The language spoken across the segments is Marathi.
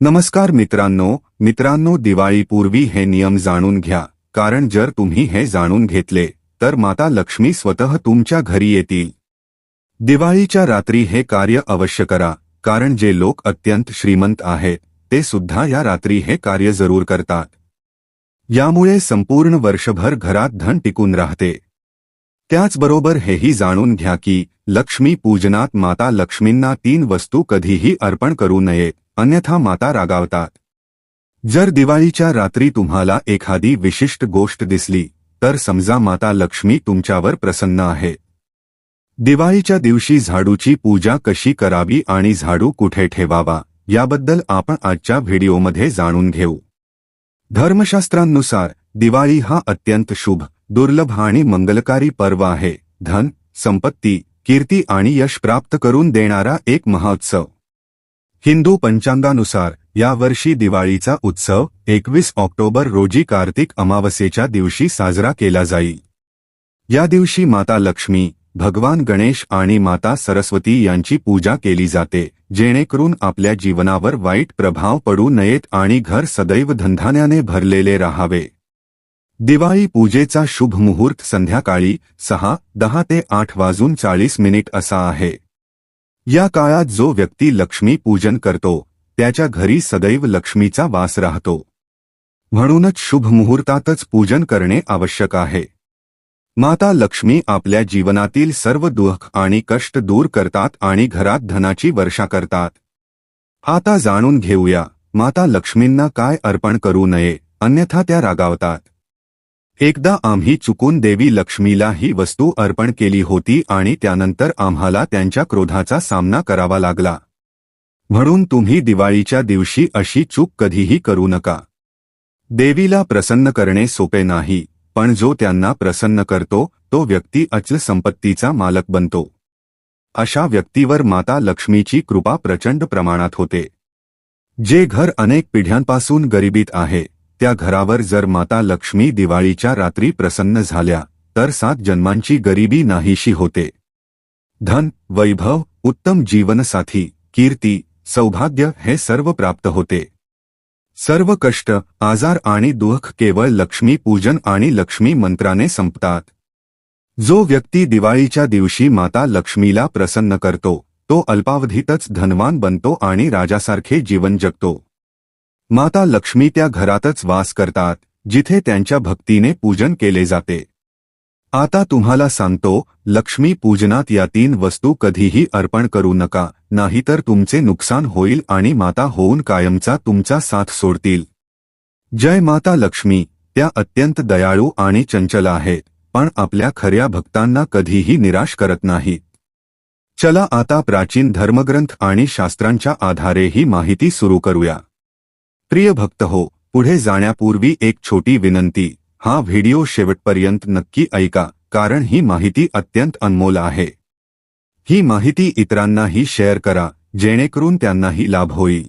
नमस्कार मित्रांनो मित्रांनो दिवाळीपूर्वी हे नियम जाणून घ्या. कारण जर तुम्ही हे जाणून घेतले तर माता लक्ष्मी स्वतः तुमच्या घरी येतील. दिवाळीच्या रात्री हे कार्य अवश्य करा कारण जे लोक अत्यंत श्रीमंत आहेत ते सुद्धा या रात्री हे कार्य जरूर करतात. यामुळे संपूर्ण वर्षभर घरात धन टिकून राहते. त्याचबरोबर हेही जाणून घ्या की लक्ष्मी पूजनात माता लक्ष्मींना तीन वस्तू कधीही अर्पण करू नये अन्यथा माता रागावतात. जर दिवाळीच्या रात्री तुम्हाला एखादी विशिष्ट गोष्ट दिसली तर समजा माता लक्ष्मी तुमच्यावर प्रसन्न आहे. दिवाळीच्या दिवशी झाडूची पूजा कशी करावी आणि झाडू कुठे ठेवावा याबद्दल आपण आजच्या व्हिडिओमध्ये जाणून घेऊ. धर्मशास्त्रांनुसार दिवाळी हा अत्यंत शुभ दुर्लभ आणि मंगलकारी पर्व आहे. धन संपत्ती कीर्ती आणि यश प्राप्त करून देणारा एक महोत्सव. हिंदू पंचांगानुसार यावर्षी दिवाळीचा उत्सव एकवीस ऑक्टोबर रोजी कार्तिक अमावस्येच्या दिवशी साजरा केला जाईल या दिवशी माता लक्ष्मी भगवान गणेश आणि माता सरस्वती यांची पूजा केली जाते जेणेकरून आपल्या जीवनावर वाईट प्रभाव पडू नयेत आणि घर सदैव धंधान्याने भरलेले राहावे. दिवाळी पूजेचा शुभ मुहूर्त संध्याकाळी सहा दहा ते आठ वाजून चाळीस मिनिट असा आहे. या काळात जो व्यक्ती लक्ष्मी पूजन करतो त्याच्या घरी सदैव लक्ष्मीचा वास राहतो. म्हणूनच शुभ मुहूर्तातच पूजन करणे आवश्यक आहे. माता लक्ष्मी आपल्या जीवनातील सर्व दुःख आणि कष्ट दूर करतात आणि घरात धनाची वर्षा करतात. आता जाणून घेऊया माता लक्ष्मींना काय अर्पण करू नये अन्यथा त्या रागावतात. एकदा आम्ही चुकून देवी लक्ष्मीला ही वस्तू अर्पण केली होती आणि त्यानंतर आम्हाला त्यांच्या क्रोधाचा सामना करावा लागला. म्हणून तुम्ही दिवाळीच्या दिवशी अशी चूक कधीही करू नका. देवीला प्रसन्न करणे सोपे नाही पण जो त्यांना प्रसन्न करतो तो व्यक्ती अचल संपत्तीचा मालक बनतो. अशा व्यक्तीवर माता लक्ष्मीची कृपा प्रचंड प्रमाणात होते. जे घर अनेक पिढ्यांपासून गरिबीत आहे. त्या घरावर जर माता लक्ष्मी दिवाळीच्या रात्री प्रसन्न झाल्या तर सात जन्मांची गरिबी नाहीशी होते. धन वैभव उत्तम जीवनसाथी कीर्ती सौभाग्य हे सर्व प्राप्त होते. सर्व कष्ट आजार आणि दुःख केवळ लक्ष्मी पूजन आणि लक्ष्मी मंत्राने संपतात. जो व्यक्ती दिवाळीच्या दिवशी माता लक्ष्मीला प्रसन्न करतो तो अल्पावधीतच धनवान बनतो आणि राजासारखे जीवन जगतो. माता लक्ष्मी त्या घरातच वास करतात जिथे त्यांच्या भक्तीने पूजन केले जाते. आता तुम्हाला सांगतो लक्ष्मी पूजनात या तीन वस्तू कधीही अर्पण करू नका नाहीतर तुमचे नुकसान होईल आणि माता होऊन कायमचा तुमचा साथ सोडतील. जय माता लक्ष्मी त्या अत्यंत दयाळू आणि चंचल आहेत पण आपल्या खऱ्या भक्तांना कधीही निराश करत नाहीत. चला आता प्राचीन धर्मग्रंथ आणि शास्त्रांच्या आधारे ही माहिती सुरू करूया. प्रिय भक्त हो पुढे जाण्यापूर्वी एक छोटी विनंती. हा व्हिडिओ शेवटपर्यंत नक्की ऐका कारण ही माहिती अत्यंत अनमोल आहे. ही माहिती इतरांनाही शेअर करा जेणेकरून त्यांनाही लाभ होईल.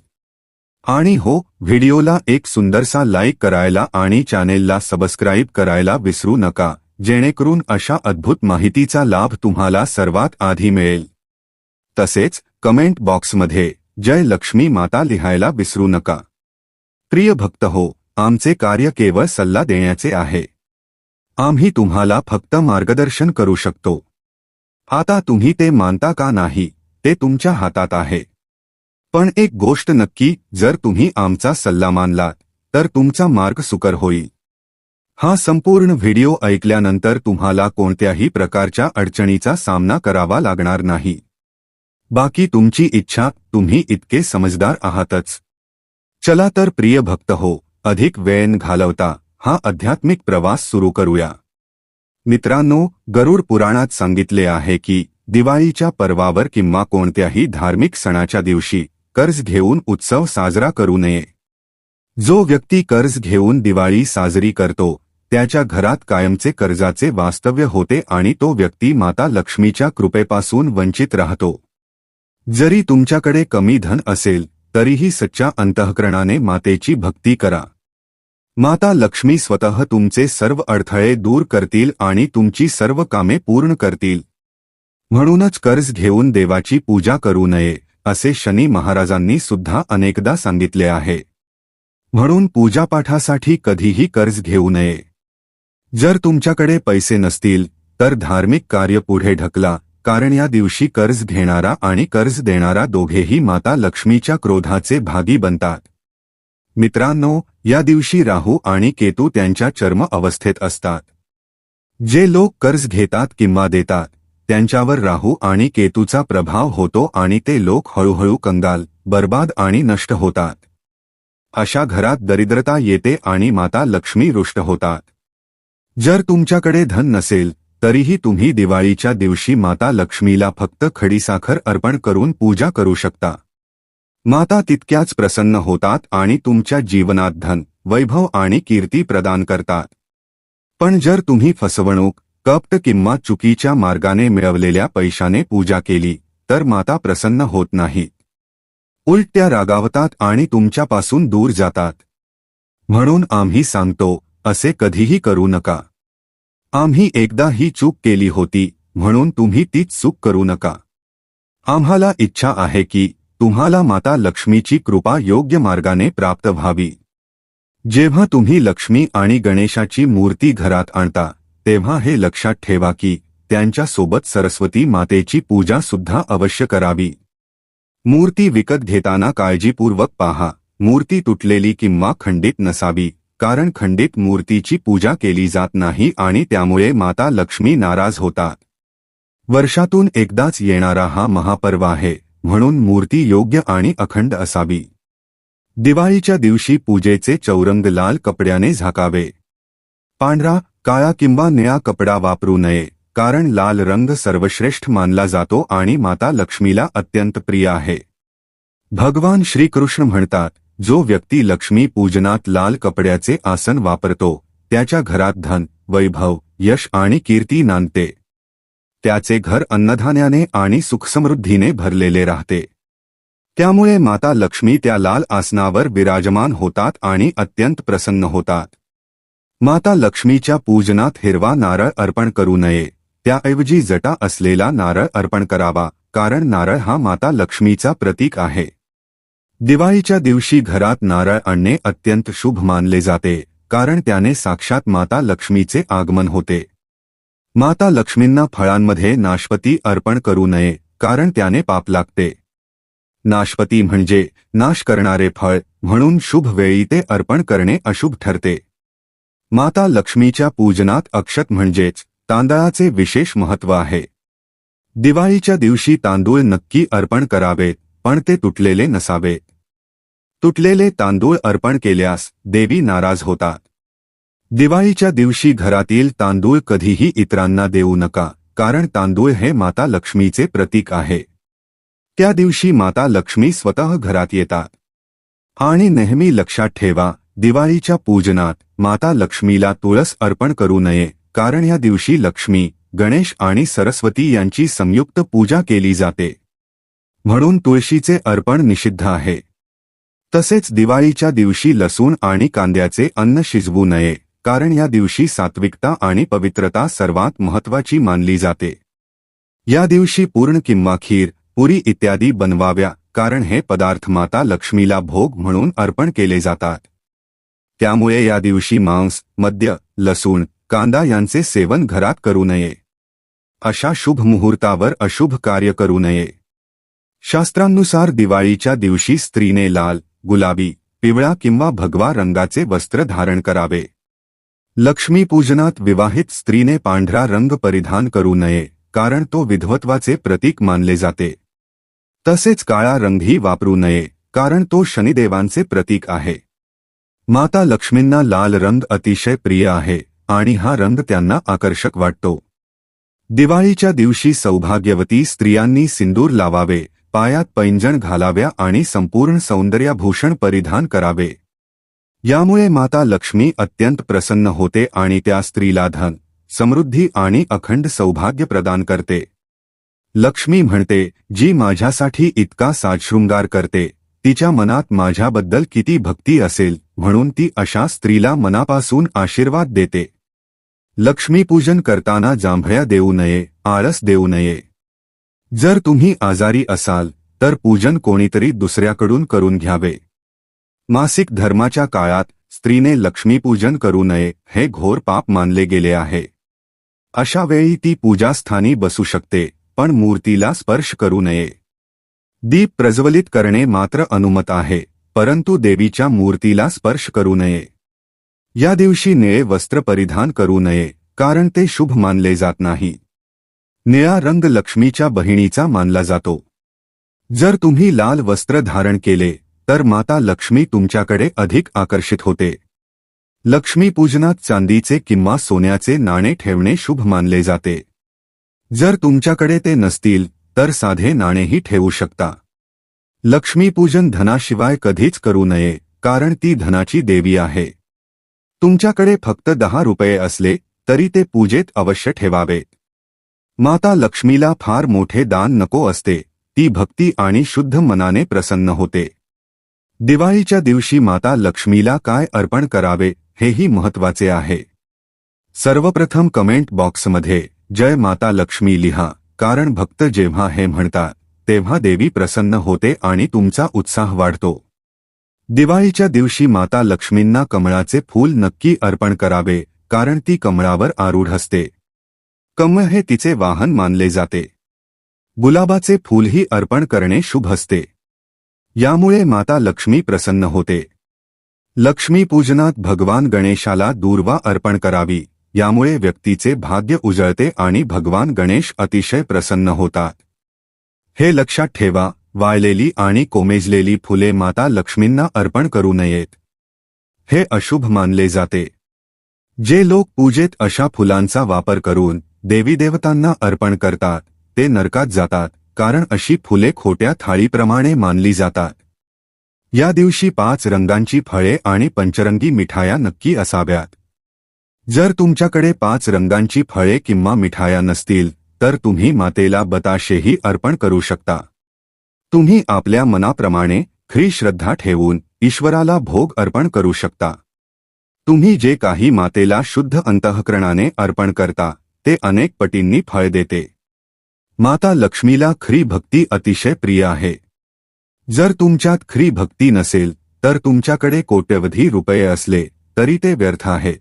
आणि हो व्हिडिओला एक सुंदरसा लाईक करायला आणि चॅनेलला सबस्क्राईब करायला विसरू नका जेणेकरून अशा अद्भुत माहितीचा लाभ तुम्हाला सर्वात आधी मिळेल. तसेच कमेंट बॉक्समध्ये जय लक्ष्मी माता लिहायला विसरू नका. प्रिय भक्त हो आमचे कार्य केवळ सल्ला देण्याचे आहे. आम्ही तुम्हाला फक्त मार्गदर्शन करू शकतो. आता तुम्ही ते मानता का नाही ते तुमच्या हातात आहे. पण एक गोष्ट नक्की जर तुम्ही आमचा सल्ला मानलात तर तुमचा मार्ग सुकर होईल. हा संपूर्ण व्हिडिओ ऐकल्यानंतर तुम्हाला कोणत्याही प्रकारच्या अडचणीचा सामना करावा लागणार नाही. बाकी तुमची इच्छा तुम्ही इतके समजदार आहातच. चला तर प्रिय भक्त हो अधिक वेळ घालवता हा आध्यात्मिक प्रवास सुरू करूया. मित्रांनो गरुड पुराणात सांगितले आहे की दिवाळीच्या पर्वावर किंवा कोणत्याही धार्मिक सणाच्या दिवशी कर्ज घेऊन उत्सव साजरा करू नये. जो व्यक्ती कर्ज घेऊन दिवाळी साजरी करतो त्याच्या घरात कायमचे कर्जाचे वास्तव्य होते आणि तो व्यक्ती माता लक्ष्मीच्या कृपेपासून वंचित राहतो. जरी तुमच्याकडे कमी धन असेल तरीही सच्च्या अंतःकरणाने मातेची भक्ती करा. माता लक्ष्मी स्वतः तुमचे सर्व अडथळे दूर करतील आणि तुमची सर्व कामे पूर्ण करतील. म्हणूनच कर्ज घेऊन देवाची पूजा करू नये असे शनी महाराजांनी सुद्धा अनेकदा सांगितले आहे. म्हणून पूजापाठासाठी कधीही कर्ज घेऊ नये. जर तुमच्याकडे पैसे नसतील तर धार्मिक कार्य पुढे ढकला कारण या दिवशी कर्ज घेणारा आणि कर्ज देणारा दोघेही माता लक्ष्मीच्या क्रोधाचे भागी बनतात. मित्रांनो या दिवशी राहू आणि केतू त्यांच्या चर्म अवस्थेत असतात. जे लोक कर्ज घेतात किंवा देतात त्यांच्यावर राहू आणि केतूचा प्रभाव होतो आणि ते लोक हळूहळू कंगाल बर्बाद आणि नष्ट होतात. अशा घरात दरिद्रता येते आणि माता लक्ष्मी रुष्ट होतात. जर तुमच्याकडे धन नसेल तरीही तुम्ही दिवाळीच्या दिवशी माता लक्ष्मीला फक्त खडीसाखर अर्पण करून पूजा करू शकता. माता तितक्याच प्रसन्न होतात आणि तुमच्या जीवनात धन वैभव आणि कीर्ती प्रदान करतात. पण जर तुम्ही फसवणूक कपट किंवा चुकीच्या मार्गाने मिळवलेल्या पैशाने पूजा केली तर माता प्रसन्न होत नाही. उलट त्या रागावतात आणि तुमच्यापासून दूर जातात. म्हणून आम्ही सांगतो असे कधीही करू नका. आम्ही एकदा ही चूक केली होती म्हणून तुम्ही तीच चूक करू नका. आम्हाला इच्छा आहे की तुम्हाला माता लक्ष्मीची कृपा योग्य मार्गाने प्राप्त व्हावी. जेव्हा तुम्ही लक्ष्मी आणि गणेशाची मूर्ती घरात आणता तेव्हा हे लक्षात ठेवा की त्यांच्यासोबत सरस्वती मातेची पूजा सुद्धा अवश्य करावी. मूर्ती विकत घेताना काळजीपूर्वक पहा. मूर्ती तुटलेली किंवा खंडित नसावी. कारण खंडित मूर्तीची पूजा केली जात नाही आणि त्यामुळे माता लक्ष्मी नाराज होतात. वर्षातून एकदाच येणारा हा महापर्व आहे म्हणून मूर्ती योग्य आणि अखंड असावी. दिवाळीच्या दिवशी पूजेचे चौरंग लाल कपड्याने झाकावे. पांढरा काळा किंवा निळा कपडा वापरू नये कारण लाल रंग सर्वश्रेष्ठ मानला जातो आणि माता लक्ष्मीला अत्यंत प्रिय आहे. भगवान श्रीकृष्ण म्हणतात जो व्यक्ती लक्ष्मी पूजनात लाल कपड्याचे आसन वापरतो त्याच्या घरात धन वैभव यश आणि कीर्ती नांदते. त्याचे घर अन्नधान्याने आणि सुखसमृद्धीने भरलेले राहते. त्यामुळे माता लक्ष्मी त्या लाल आसनावर विराजमान होतात आणि अत्यंत प्रसन्न होतात. माता लक्ष्मीच्या पूजनात हिरवा नारळ अर्पण करू नये. त्याऐवजी जटा असलेला नारळ अर्पण करावा कारण नारळ हा माता लक्ष्मीचा प्रतीक आहे. दिवाळीच्या दिवशी घरात नारळ आणणे अत्यंत शुभ मानले जाते कारण त्याने साक्षात माता लक्ष्मीचे आगमन होते. माता लक्ष्मींना फळांमध्ये नाशपती अर्पण करू नये कारण त्याने पाप लागते. नाशपती म्हणजे नाश करणारे फळ म्हणून शुभ वेळी ते अर्पण करणे अशुभ ठरते. माता लक्ष्मीच्या पूजनात अक्षत म्हणजेच तांदळाचे विशेष महत्त्व आहे. दिवाळीच्या दिवशी तांदूळ नक्की अर्पण करावेत पण ते तुटलेले नसावेत. तुटलेले तांदूळ अर्पण केल्यास देवी नाराज होतात. दिवाळीच्या दिवशी घरातील तांदूळ कधीही इतरांना देऊ नका कारण तांदूळ हे माता लक्ष्मीचे प्रतीक आहे. त्या दिवशी माता लक्ष्मी स्वतः घरात येतात. आणि नेहमी लक्षात ठेवा दिवाळीच्या पूजनात माता लक्ष्मीला तुळस अर्पण करू नये कारण या दिवशी लक्ष्मी गणेश आणि सरस्वती यांची संयुक्त पूजा केली जाते. म्हणून तुळशीचे अर्पण निषिद्ध आहे. तसेच दिवाळीच्या दिवशी लसूण आणि कांद्याचे अन्न शिजवू नये कारण या दिवशी सात्विकता आणि पवित्रता सर्वात महत्वाची मानली जाते. या दिवशी पूर्ण किंवा खीर पुरी इत्यादी बनवाव्या कारण हे पदार्थ माता लक्ष्मीला भोग म्हणून अर्पण केले जातात. त्यामुळे या दिवशी मांस मद्य लसूण कांदा यांचे सेवन घरात करू नये. अशा शुभ मुहूर्तावर अशुभ कार्य करू नये. शास्त्रांनुसार दिवाळीच्या दिवशी स्त्रीने लाल गुलाबी पिवळा किंवा भगवा रंगाचे वस्त्र धारण करावे. लक्ष्मीपूजनात विवाहित स्त्रीने पांढरा रंग परिधान करू नये कारण तो विधवत्वाचे प्रतीक मानले जाते. तसेच काळा रंगही वापरू नये कारण तो शनिदेवांचे प्रतीक आहे. माता लक्ष्मींना लाल रंग अतिशय प्रिय आहे आणि हा रंग त्यांना आकर्षक वाटतो. दिवाळीच्या दिवशी सौभाग्यवती स्त्रियांनी सिंदूर लावावे पायात पैंजण घालाव्या आणि संपूर्ण सौंदर्याभूषण परिधान करावे. यामुळे माता लक्ष्मी अत्यंत प्रसन्न होते आणि त्या स्त्रीला धन समृद्धी आणि अखंड सौभाग्य प्रदान करते. लक्ष्मी म्हणते जी माझ्यासाठी इतका साजशृंगार करते तिच्या मनात माझ्याबद्दल किती भक्ती असेल म्हणून ती अशा स्त्रीला मनापासून आशीर्वाद देते. लक्ष्मीपूजन करताना जांभळ्या देऊ नये आळस देऊ नये. जर तुम्ही आजारी असाल तर पूजन कोणीतरी दुसऱ्याकडून करून घ्यावे. मासिक धर्माच्या काळात स्त्रीने लक्ष्मीपूजन करू नये हे घोर पाप मानले गेले आहे. अशा वेळी ती पूजास्थानी बसू शकते पण मूर्तीला स्पर्श करू नये. दीप प्रज्वलित करणे मात्र अनुमत आहे परंतु देवीच्या मूर्तीला स्पर्श करू नये. या दिवशी निळे वस्त्र परिधान करू नये कारण ते शुभ मानले जात नाही. निळा रंग लक्ष्मीच्या बहिणीचा मानला जातो. जर तुम्ही लाल वस्त्र धारण केले तर माता लक्ष्मी तुमच्याकडे अधिक आकर्षित होते. लक्ष्मीपूजनात चांदीचे किंवा सोन्याचे नाणे ठेवणे शुभ मानले जाते. जर तुमच्याकडे ते नसतील तर साधे नाणेही ठेवू शकता. लक्ष्मीपूजन धनाशिवाय कधीच करू नये कारण ती धनाची देवी आहे. तुमच्याकडे फक्त दहा रुपये असले तरी ते पूजेत अवश्य ठेवावे. माता लक्ष्मीला फार मोठे दान नको असते ती भक्ती आणि शुद्ध मनाने प्रसन्न होते. दिवाळीच्या दिवशी माता लक्ष्मीला काय अर्पण करावे हेही महत्त्वाचे आहे. सर्वप्रथम कमेंट बॉक्समध्ये जय माता लक्ष्मी लिहा कारण भक्त जेव्हा हे म्हणतात तेव्हा देवी प्रसन्न होते आणि तुमचा उत्साह वाढतो. दिवाळीच्या दिवशी माता लक्ष्मींना कमळाचे फूल नक्की अर्पण करावे कारण ती कमळावर आरूढ असते. कम्म हे तिचे वाहन मानले जाते. गुलाबाचे फूलही अर्पण करणे शुभ असते. यामुळे माता लक्ष्मी प्रसन्न होते. लक्ष्मीपूजनात भगवान गणेशाला दूर्वा अर्पण करावी यामुळे व्यक्तीचे भाग्य उजळते आणि भगवान गणेश अतिशय प्रसन्न होतात. हे लक्षात ठेवा वाळलेली आणि कोमेजलेली फुले माता लक्ष्मींना अर्पण करू नयेत. हे अशुभ मानले जाते. जे लोक पूजेत अशा फुलांचा वापर करून देवी देवतांना अर्पण करतात. ते नरकात जातात कारण अशी फुले खोट्या थाळीप्रमाणे मानली जातात. या दिवशी पाच रंगांची फळे आणि पंचरंगी मिठाया नक्की असाव्यात. जर तुमच्याकडे पाच रंगांची फळे किंवा मिठाया नसतील तर तुम्ही मातेला बताशेही अर्पण करू शकता. तुम्ही आपल्या मनाप्रमाणे ख्री श्रद्धा ठेवून ईश्वराला भोग अर्पण करू शकता. तुम्ही जे काही मातेला शुद्ध अंतःकरणाने अर्पण करता ते अनेक पटींनी फळ देते. माता लक्ष्मीला खरी भक्ती अतिशय प्रिय आहे. जर तुमच्यात खरी भक्ती नसेल तर तुमच्याकडे कोट्यवधी रुपये असले तरी ते व्यर्थ आहेत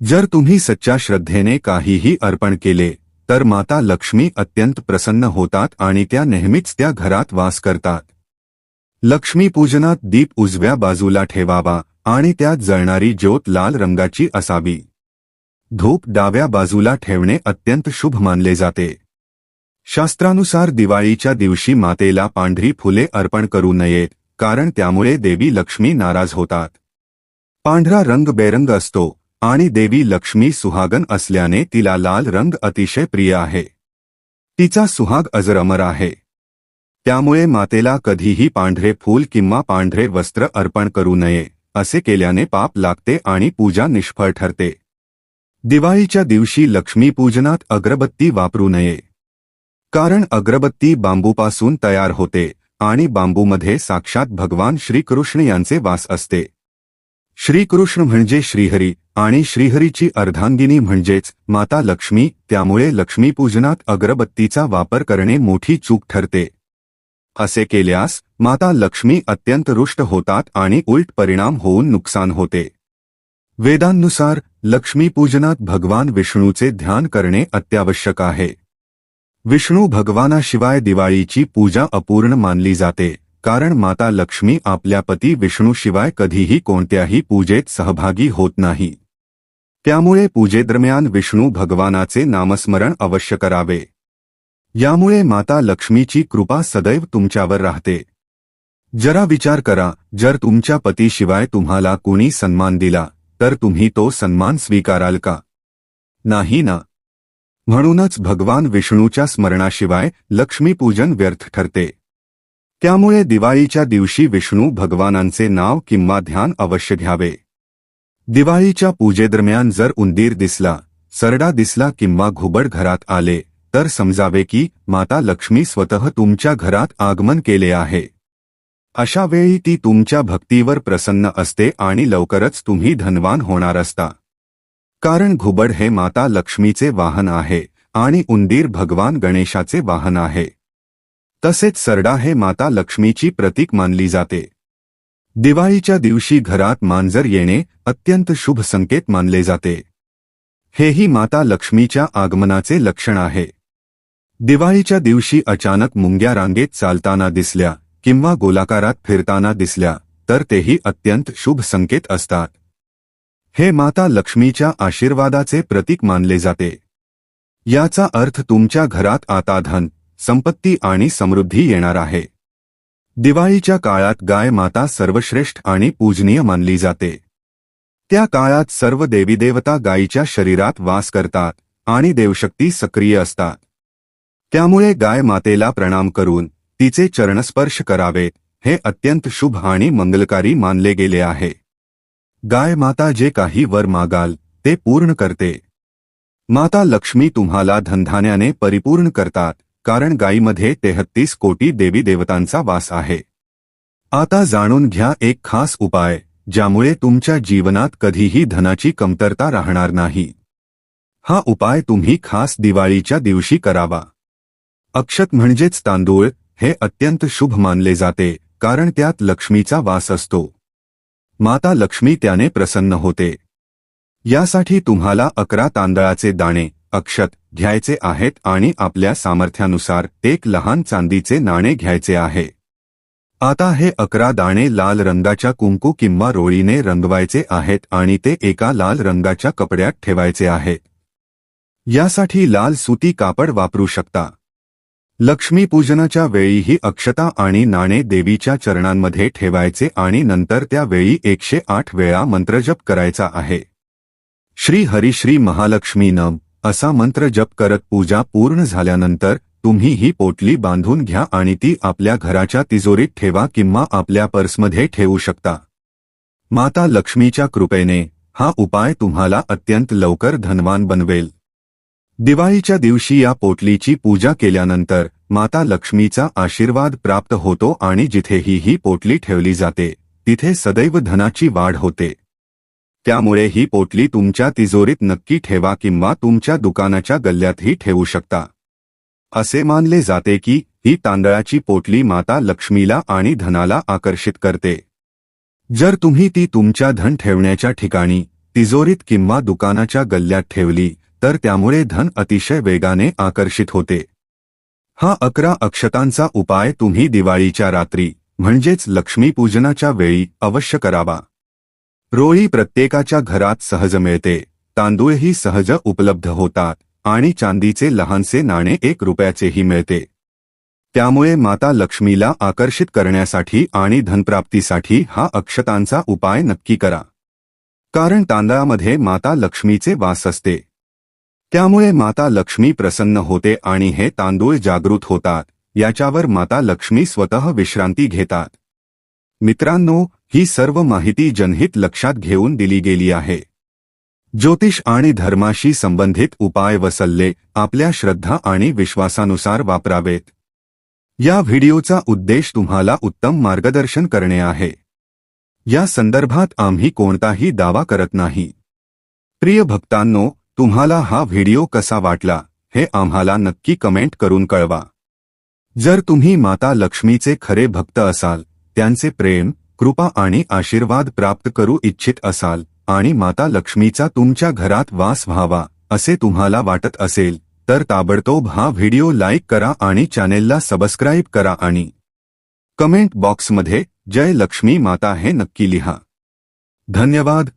जर तुम्ही सच्च्या श्रद्धेने काहीही अर्पण केले तर माता लक्ष्मी अत्यंत प्रसन्न होतात आणि त्या नेहमीच त्या घरात वास करतात. लक्ष्मीपूजनात दीप उजव्या बाजूला ठेवावा आणि त्यात जळणारी ज्योत लाल रंगाची असावी. धूप डाव्या बाजूला ठेवणे अत्यंत शुभ मानले जाते. शास्त्रानुसार दिवाळीच्या दिवशी मातेला पांढरी फुले अर्पण करू नयेत कारण त्यामुळे देवी लक्ष्मी नाराज होतात. पांढरा रंग बेरंग असतो आणि देवी लक्ष्मी सुहागन असल्याने तिला लाल रंग अतिशय प्रिय आहे. तिचा सुहाग अजर अमर आहे. त्यामुळे मातेला कधीही पांढरे फूल किंवा पांढरे वस्त्र अर्पण करू नये असे केल्याने पाप लागते आणि पूजा निष्फळ ठरते. दिवाळीच्या दिवशी लक्ष्मीपूजनात अगरबत्ती वापरू नये. कारण अगरबत्ती बांबूपासून तयार होते आणि बांबूमध्ये साक्षात भगवान श्रीकृष्ण यांचे वास असते. श्रीकृष्ण म्हणजे श्रीहरी आणि श्रीहरीची अर्धांगिनी म्हणजेच माता लक्ष्मी त्यामुळे लक्ष्मीपूजनात अगरबत्तीचा वापर करणे मोठी चूक ठरते. असे केल्यास माता लक्ष्मी अत्यंत रुष्ट होतात आणि उलट परिणाम होऊन नुकसान होते. वेदांनुसार लक्ष्मीपूजनात भगवान विष्णूचे ध्यान करणे अत्यावश्यक आहे. विष्णू भगवानाशिवाय दिवाळीची पूजा अपूर्ण मानली जाते कारण माता लक्ष्मी आपल्या पती विष्णूशिवाय कधीही कोणत्याही पूजेत सहभागी होत नाही. त्यामुळे पूजेदरम्यान विष्णू भगवानाचे नामस्मरण अवश्य करावे. यामुळे माता लक्ष्मीची कृपा सदैव तुमच्यावर राहते. जरा विचार करा जर तुमच्या पतीशिवाय तुम्हाला कुणी सन्मान दिला तर तुम्ही तो सन्मान स्वीकाराल का? नाही ना. म्हणूनच भगवान विष्णूच्या स्मरणाशिवाय लक्ष्मीपूजन व्यर्थ ठरते. त्यामुळे दिवाळीच्या दिवशी विष्णू भगवानांचे नाव किंवा ध्यान अवश्य घ्यावे. दिवाळीच्या पूजेदरम्यान जर उंदीर दिसला सरडा दिसला किंवा घुबड घरात आले तर समजावे की माता लक्ष्मी स्वतः तुमच्या घरात आगमन केले आहे. अशा वेळी ती तुमच्या भक्तीवर प्रसन्न असते आणि लवकरच तुम्ही धनवान होणार असता. कारण घुबड हे माता लक्ष्मीचे वाहन आहे आणि उंदीर भगवान गणेशाचे वाहन आहे. तसेच सरडा हे माता लक्ष्मीची प्रतीक मानली जाते. दिवाळीच्या दिवशी घरात मांजर येणे अत्यंत शुभ संकेत मानले जाते. हेही माता लक्ष्मीच्या आगमनाचे लक्षण आहे. दिवाळीच्या दिवशी अचानक मुंग्या रांगेत चालताना दिसल्या. किंवा गोलाकारात फिरताना दिसल्या तर तेही अत्यंत शुभ संकेत असतात. हे माता लक्ष्मीच्या आशीर्वादाचे प्रतीक मानले जाते. याचा अर्थ तुमच्या घरात आता धन संपत्ती आणि समृद्धी येणार आहे. दिवाळीच्या काळात गाय माता सर्वश्रेष्ठ आणि पूजनीय मानली जाते. त्या काळात सर्व देवीदेवता गायीच्या शरीरात वास करतात आणि देवशक्ती सक्रिय असतात. त्यामुळे गाय मातेला प्रणाम करून तिचे चरणस्पर्श करावे हे अत्यंत शुभ आणि मंगलकारी मानले गेले आहे. गाय माता जे काही वर मागाल ते पूर्ण करते. माता लक्ष्मी तुम्हाला धनधान्याने परिपूर्ण करतात कारण गायीमध्ये तेहत्तीस कोटी देवी देवतांचा वास आहे. आता जाणून घ्या एक खास उपाय ज्यामुळे तुमच्या जीवनात कधीही धनाची कमतरता राहणार नाही. हा उपाय तुम्ही खास दिवाळीच्या दिवशी करावा. अक्षत म्हणजेच तांदूळ हे अत्यंत शुभ मानले जाते कारण त्यात लक्ष्मीचा वास असतो. माता लक्ष्मी त्याने प्रसन्न होते. यासाठी तुम्हाला अकरा तांदळाचे दाणे अक्षत घ्यायचे आहेत आणि आपल्या सामर्थ्यानुसार एक लहान चांदीचे नाणे घ्यायचे आहे. आता हे अकरा दाणे लाल रंगाच्या कुंकू किंवा रोळीने रंगवायचे आहेत आणि ते एका लाल रंगाच्या कपड्यात ठेवायचे आहे. यासाठी लाल सुती कापड वापरू शकता. लक्ष्मीपूजनाच्या वेळीही अक्षता आणि नाणे देवीच्या चरणांमध्ये ठेवायचे आणि नंतर त्या वेळी एकशे आठ वेळा मंत्रजप करायचा आहे. श्री हरिश्री महालक्ष्मी नम. असा मंत्र जप करत पूजा पूर्ण झाल्यानंतर तुम्ही ही पोटली बांधून घ्या आणि ती आपल्या घराच्या तिजोरीत ठेवा किंवा आपल्या पर्समध्ये ठेवू शकता. माता लक्ष्मीच्या कृपेने हा उपाय तुम्हाला अत्यंत लवकर धनवान बनवेल. दिवाळीच्या दिवशी या पोटलीची पूजा केल्यानंतर माता लक्ष्मीचा आशीर्वाद प्राप्त होतो आणि जिथेही ही पोटली ठेवली जाते तिथे सदैव धनाची वाढ होते. त्यामुळे ही पोटली तुमच्या तिजोरीत नक्की ठेवा किंवा तुमच्या दुकानाच्या गल्ल्यातही ठेवू शकता. असे मानले जाते की ही तांदळाची पोटली माता लक्ष्मीला आणि धनाला आकर्षित करते. जर तुम्ही ती तुमच्या धन ठेवण्याच्या ठिकाणी तिजोरीत किंवा दुकानाच्या गल्ल्यात ठेवली तर त्यामुळे धन अतिशय वेगाने आकर्षित होते. हा अकरा अक्षतांचा उपाय तुम्ही दिवाळीच्या रात्री म्हणजेच लक्ष्मीपूजनाच्या वेळी अवश्य करावा. रोळी प्रत्येकाच्या घरात सहज मिळते तांदूळही सहज उपलब्ध होतात आणि चांदीचे लहानसे नाणे एक रुपयाचेही मिळते. त्यामुळे माता लक्ष्मीला आकर्षित करण्यासाठी आणि धनप्राप्तीसाठी हा अक्षतांचा उपाय नक्की करा. कारण तांदळामध्ये माता लक्ष्मीचे वास असते. त्यामुळे माता लक्ष्मी प्रसन्न होते आणि हे तांदूळ जागृत होतात याच्यावर माता लक्ष्मी स्वतः विश्रांती घेतात. मित्रांनो ही सर्व माहिती जनहित लक्षात घेऊन दिली गेली आहे. ज्योतिष आणि धर्माशी संबंधित उपाय व सल्ले आपल्या श्रद्धा आणि विश्वासानुसार वापरावेत. या व्हिडिओचा उद्देश तुम्हाला उत्तम मार्गदर्शन करणे आहे. या संदर्भात आम्ही कोणताही दावा करत नाही. प्रिय भक्तांनो तुम्हाला हा व्हिडिओ कसा वाटला हे आम्हाला नक्की कमेंट करून कळवा. जर तुम्ही माता लक्ष्मीचे खरे भक्त असाल त्यांचे प्रेम कृपा आणि आशीर्वाद प्राप्त करू इच्छित असाल आणि माता लक्ष्मीचा तुमच्या घरात वास व्हावा असे तुम्हाला वाटत असेल तर ताबडतोब हा व्हिडिओ लाईक करा आणि चॅनेलला सबस्क्राईब करा आणि कमेंट बॉक्समध्ये जय लक्ष्मी माता हे नक्की लिहा. धन्यवाद.